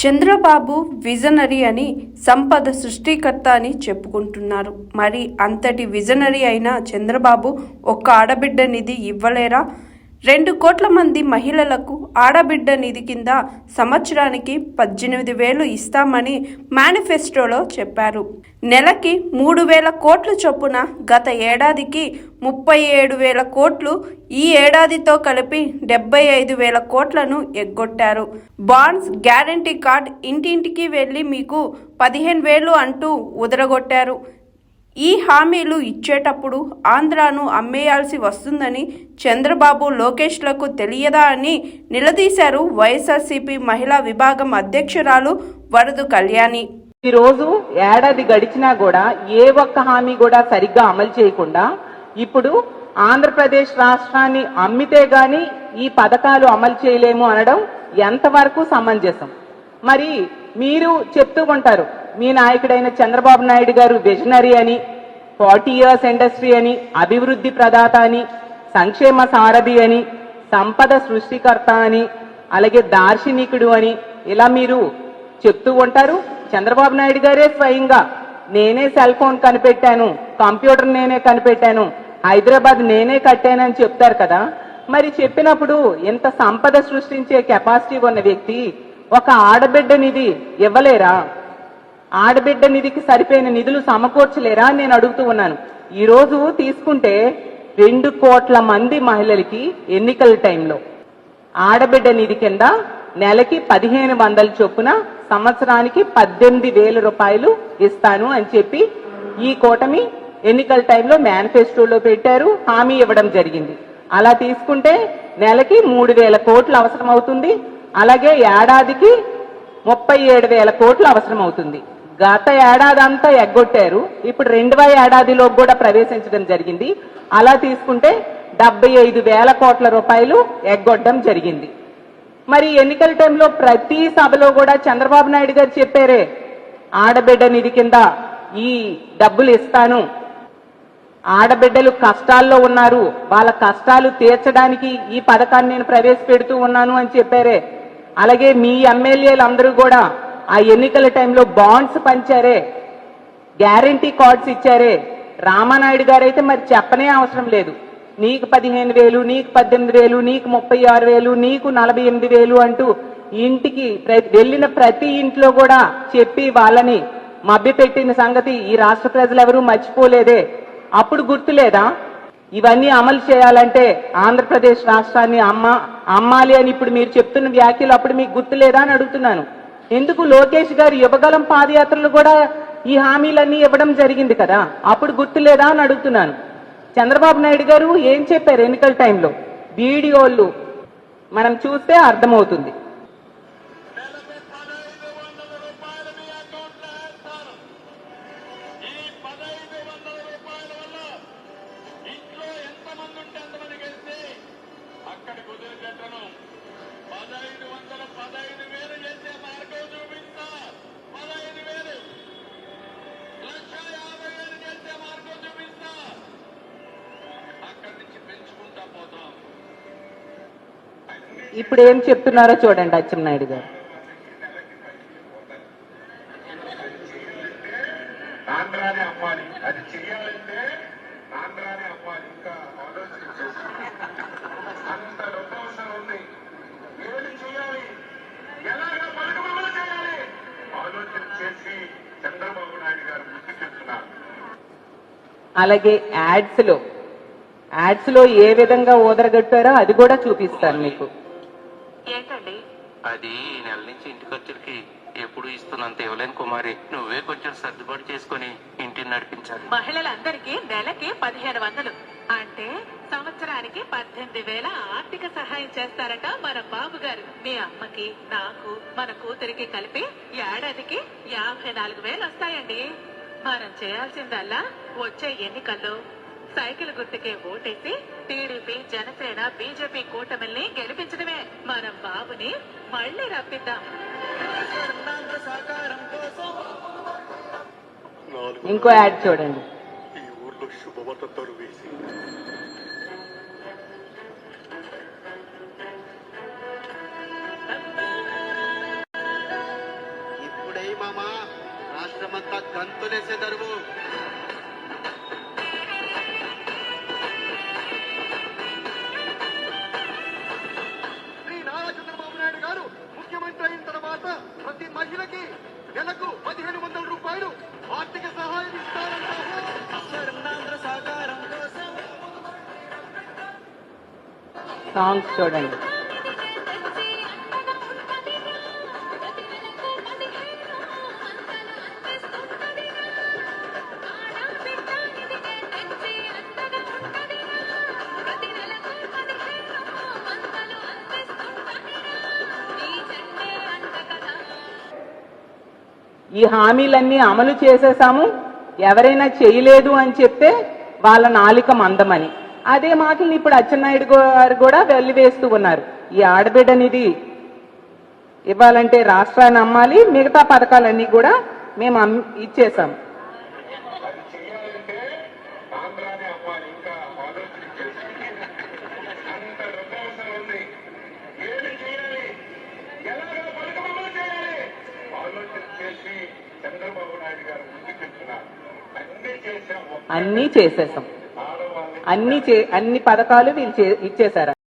Chandrababu visionary అని సంపద సృష్టికర్త అని చెప్పుకుంటున్నారు. మరి అంతటి విజనరీ అయిన చంద్రబాబు ఒక్క ఆడబిడ్డ నిధి ఇవ్వలేరా? రెండు కోట్ల మంది మహిళలకు ఆడబిడ్డ నిధి కింద సంవత్సరానికి పద్దెనిమిది వేలు ఇస్తామని మేనిఫెస్టోలో చెప్పారు. నెలకి మూడు వేల కోట్లు చొప్పున గత ఏడాదికి ముప్పై ఏడు వేల కోట్లు ఈ ఏడాదితో కలిపి డెబ్బై ఐదు వేల కోట్లను ఎగ్గొట్టారు. బాండ్స్ గ్యారంటీ కార్డ్ ఇంటింటికి వెళ్ళి మీకు పదిహేను వేలు అంటూ ఉదరగొట్టారు. ఈ హామీలు ఇచ్చేటప్పుడు ఆంధ్రాను అమ్మేయాల్సి వస్తుందని చంద్రబాబు లోకేష్లకు తెలియదా అని నిలదీశారు వైఎస్ఆర్సీపీ మహిళా విభాగం అధ్యక్షురాలు వరదు కళ్యాణి. ఈరోజు ఏడాది గడిచినా కూడా ఏ ఒక్క హామీ కూడా సరిగ్గా అమలు చేయకుండా ఇప్పుడు ఆంధ్రప్రదేశ్ రాష్ట్రాన్ని అమ్మితే గాని ఈ పథకాలు అమలు చేయలేము అనడం ఎంతవరకు సమంజసం? మరి మీరు చెప్తూ ఉంటారు మీ నాయకుడైన చంద్రబాబు నాయుడు గారు విజనరీ అని ఫార్టీ ఇయర్స్ ఇండస్ట్రీ అని అభివృద్ధి ప్రదాత అని సంక్షేమ సారథి అని సంపద సృష్టికర్త అని అలాగే దార్శనికుడు అని ఇలా మీరు చెప్తూ ఉంటారు. చంద్రబాబు నాయుడు గారే స్వయంగా నేనే సెల్ ఫోన్ కనిపెట్టాను కంప్యూటర్ నేనే కనిపెట్టాను హైదరాబాద్ నేనే కట్టానని చెప్తారు కదా. మరి చెప్పినప్పుడు ఇంత సంపద సృష్టించే కెపాసిటీ ఉన్న వ్యక్తి ఒక ఆడబిడ్డనిది ఇవ్వలేరా? ఆడబిడ్డ నిధికి సరిపోయిన నిధులు సమకూర్చలేరా నేను అడుగుతూ ఉన్నాను. ఈ రోజు తీసుకుంటే రెండు కోట్ల మంది మహిళలకి ఎన్నికల టైంలో. ఆడబిడ్డ నిధి కింద నెలకి పదిహేను వందల చొప్పున సంవత్సరానికి పద్దెనిమిది వేల రూపాయలు ఇస్తాను అని చెప్పి ఈ కూటమి ఎన్నికల టైంలో మేనిఫెస్టోలో పెట్టారు హామీ ఇవ్వడం జరిగింది. అలా తీసుకుంటే నెలకి మూడు వేల కోట్లు అవసరం అవుతుంది అలాగే ఏడాదికి ముప్పై ఏడు వేల కోట్లు అవసరం అవుతుంది గత ఏడాది అంతా ఎగ్గొట్టారు. ఇప్పుడు రెండవ ఏడాదిలో కూడా ప్రవేశించడం జరిగింది. అలా తీసుకుంటే డెబ్బై ఐదు వేల కోట్ల రూపాయలు ఎగ్గొట్టడం జరిగింది. మరి ఎన్నికల టైంలో ప్రతి సభలో కూడా చంద్రబాబు నాయుడు గారు చెప్పారే ఆడబిడ్డ నిధి కింద ఈ డబ్బులు ఇస్తాను. ఆడబిడ్డలు కష్టాల్లో ఉన్నారు. వాళ్ళ కష్టాలు తీర్చడానికి ఈ పథకాన్ని నేను ప్రవేశపెడుతూ ఉన్నాను అని చెప్పారే. అలాగే మీ ఎమ్మెల్యేలు అందరూ కూడా ఆ ఎన్నికల టైంలో బాండ్స్ పంచారే గ్యారంటీ కార్డ్స్ ఇచ్చారే. రామానాయుడు గారైతే మరి చెప్పనే అవసరం లేదు. నీకు పదిహేను వేలు నీకు పద్దెనిమిది వేలు నీకు ముప్పై ఆరు వేలు నీకు నలభై ఎనిమిది వేలు అంటూ ఇంటికి వెళ్ళిన ప్రతి ఇంట్లో కూడా చెప్పి వాళ్ళని మభ్యపెట్టిన సంగతి ఈ రాష్ట్ర ప్రజలెవరూ మర్చిపోలేదే. అప్పుడు గుర్తులేదా? ఇవన్నీ అమలు చేయాలంటే ఆంధ్రప్రదేశ్ రాష్ట్రాన్ని అమ్మ అమ్మాలి అని ఇప్పుడు మీరు చెప్తున్న వ్యాఖ్యలు అప్పుడు మీకు గుర్తులేదా అని అడుగుతున్నాను. ఎందుకు లోకేష్ గారు యువగలం పాదయాత్రలు కూడా ఈ హామీలన్నీ ఇవ్వడం జరిగింది కదా? అప్పుడు గుర్తులేదా అని అడుగుతున్నాను. చంద్రబాబు నాయుడు గారు ఏం చెప్పారు ఎన్నికల టైంలో? వీడియోలు మనం చూస్తే అర్థమవుతుంది. ఇప్పుడు ఏం చెప్తున్నారో చూడండి అచ్చెన్నాయుడు గారు. ఆంధ్రానే అమ్మాలి అది చేయాలంటే ఆంధ్రానే అమ్మాలి ఇంకా ఆలోచన చేసి. అంత డబ్బు అవసరం ఉంది. ఏది చేయాలి ఎలాగ పలుకుమలు చేయాలి? ఆలోచన చేసి చంద్రబాబు నాయుడు గారు ముందుకెళ్తున్నారు అలాగే యాడ్స్లో యాడ్స్లో ఏ విధంగా ఊదరగట్టారో అది కూడా చూపిస్తాను మీకు. ఏంటండి? అది ఈ నెల నుంచి ఇంటి ఖర్చులకి ఎప్పుడు ఇస్తున్నంత ఇవ్వలేను కుమారి. నువ్వే కొంచెం సర్దుబాటు చేసుకొని ఇంటిని నడిపించాలి. మహిళలందరికీ నెలకి పదిహేను వందలు. అంటే సంవత్సరానికి పద్దెనిమిది వేల ఆర్థిక సహాయం చేస్తారట మన బాబు గారు మీ అమ్మకి నాకు మన కూతురికి కలిపి ఏడాదికి యాభై నాలుగు వేలు వస్తాయండి. మనం చేయాల్సిందల్లా వచ్చే ఎన్నికల్లో సైకిల్ గుర్తుకే ఓటేసి టీడీపీ జనసేన బీజేపీ కూటమిల్ని గెలిపించడమే. మనం బాబుని మళ్ళీ రప్పిద్దాం. ఇంకో యాడ్ చూడండి. ఈ ఇప్పుడే మామా రాష్ట్రమంతా గంతులేసే తరువు. నెలకు పదిహేను వందల రూపాయలు ఆర్థిక సహాయం ఇస్తారంటారు స్వర్ణాంధ్ర సాకారం కోసం. సాంగ్స్ చూడండి. ఈ హామీలన్నీ అమలు చేసేసాము ఎవరైనా చేయలేదు అని చెప్తే వాళ్ళ నాలిక మందమని. అదే మాటలు ఇప్పుడు అచ్చెన్నాయుడు గారు కూడా వెల్లివేస్తూ ఉన్నారు. ఈ ఆడబిడ్డనిది ఇవ్వాలంటే రాష్ట్రాన్ని అమ్మాలి మిగతా పథకాలన్నీ కూడా మేము అమ్- ఇచ్చేసాం అది చేయాలంటే ఆంధ్రానే అమ్మాలి ఇంకా ఆలోచన చేసి అంత డబ్బు అవసరం ఉంది ఏమి చేయాలి ఎలాగ పథకమలు చేయాలి ఆలోచన చేసి చంద్రబాబు నాయుడు గారు ముందుకెళ్తున్నారు అన్ని చేశాము అన్నీ చేసేసాం. అన్ని చే అన్ని పథకాలు వీళ్ళు ఇచ్చేశారు.